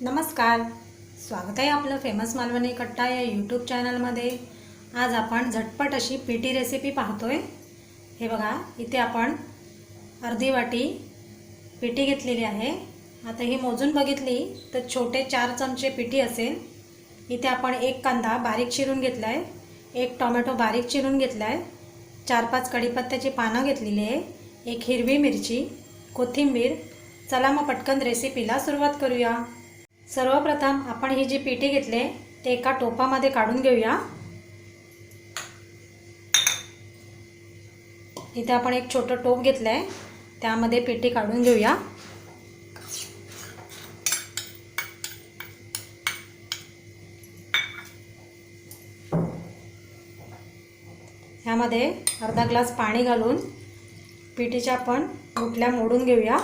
नमस्कार. स्वागत आहे आपलं फेमस मालवणी कट्टा या यूट्यूब चॅनलमध्ये आज आपण झटपट अशी पीटी रेसिपी पाहतोय. हे बघा इथे आपण अर्धी वाटी पिठी घेतलेली आहे. आता ही मोजून बघितली तर छोटे चार चमचे पिठी असेल. इथे आपण एक कांदा बारीक चिरून घेतला आहे एक टोमॅटो बारीक चिरून घेतला आहे चार पाच कढीपत्त्याची पानं घेतलेली आहे. एक हिरवी मिरची कोथिंबीर. चला मग पटकन रेसिपीला सुरुवात करूया. सर्वप्रथम आपण ही जी पिठी घेतली ते एका टोपामध्ये काढून घेऊया. इथे आपण एक छोटं टोप घेतलं आहे त्यामध्ये पिठी काढून घेऊया. ह्यामध्ये अर्धा ग्लास पाणी घालून पिठीच्या आपण गुटल्या मोडून घेऊया.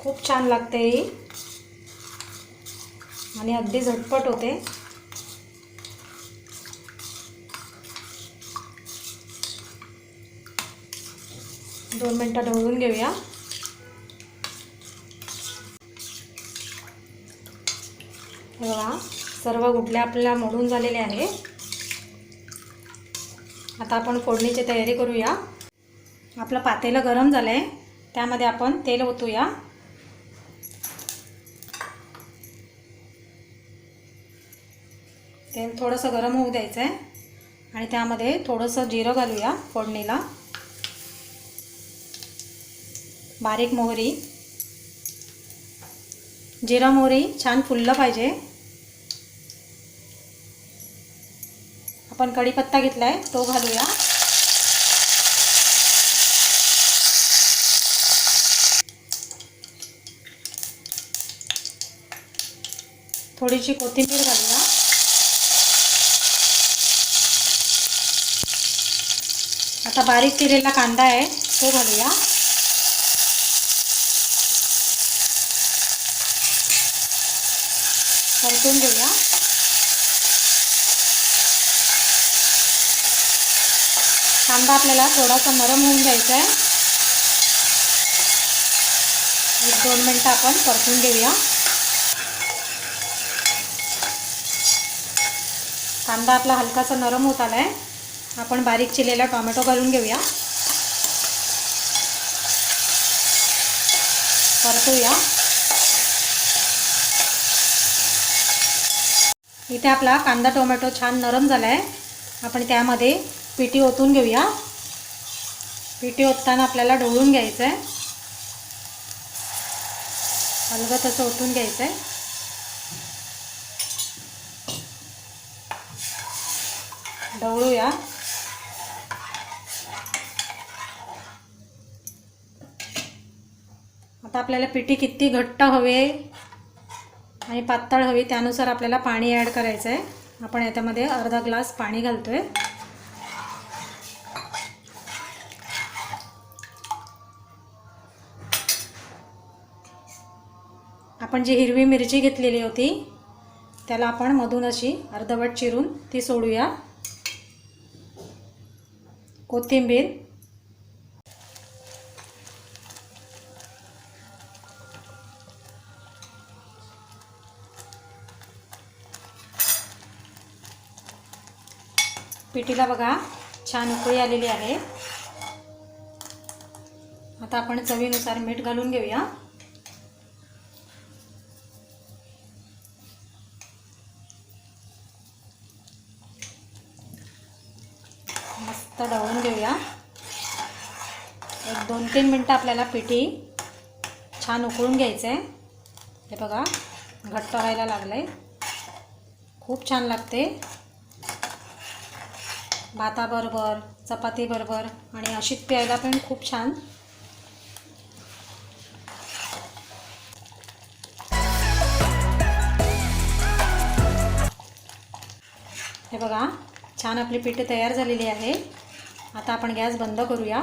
खूप छान लागते ही. आणि अगदी झटपट होते. दोन मिनटं ढवळून घेऊया. हे बघा सर्व गुटल्या आपल्याला मोडून झालेले आहे आता आपण फोडणीची तयारी करूया. आपलं पातेलं गरम झालं आहे त्यामध्ये आपण तेल ओतूया. तेल थोडंसं गरम होऊ द्यायचं आहे आणि त्यामध्ये थोडंसं जिरं घालूया फोडणीला. बारीक मोहरी. जिरा मोहरी छान फुललं पाहिजे. आपण कढीपत्ता घेतला आहे तो घालूया. थोडीशी कोथिंबीर घालूया. आता बारीक चिरेला कांदा आहे तो घालूया. परतून घेऊया. कांदा आपल्याला थोडासा नरम होऊन द्यायचा आहे. एक दोन मिनटं आपण परतून घेऊया. कांदा आपला हलकासा नरम होत आला आहे आपण बारीक चिरलेला टोमॅटो घालून घेऊया. परतूया. इथे आपला कांदा टोमॅटो छान नरम झाला आहे आपण त्यामध्ये पिठी ओतून घेऊया. पिठी ओतताना आपल्याला ढवळून घ्यायचं आहे हलगत असं ओतून घ्यायचं आहे ढवळूया. आता आपल्याला पिठी किती घट्ट हवे आणि पातळ हवी त्यानुसार आपल्याला पाणी ॲड करायचं आहे आपण याच्यामध्ये अर्धा ग्लास पाणी घालतो आहे आपण जी हिरवी मिरची घेतलेली होती त्याला आपण मधून अशी अर्धवट चिरून ती सोडूया. कोथिंबीर पिठीला बघा छान उकळी आलेली आहे. आता आपण चवीनुसार मीठ घालून घेऊया. मस्त ढवळून घेऊया. एक दोन तीन मिनटं आपल्याला पिठी छान उकळून घ्यायचं आहे हे बघा घट्ट व्हायला लागलं आहे खूप छान लागते. भाताबरोबर चपातीबरोबर आणि अशीच प्यायला पण खूप छान. हे बघा छान आपली पिठी तयार झालेली आहे. आता आपण गॅस बंद करूया.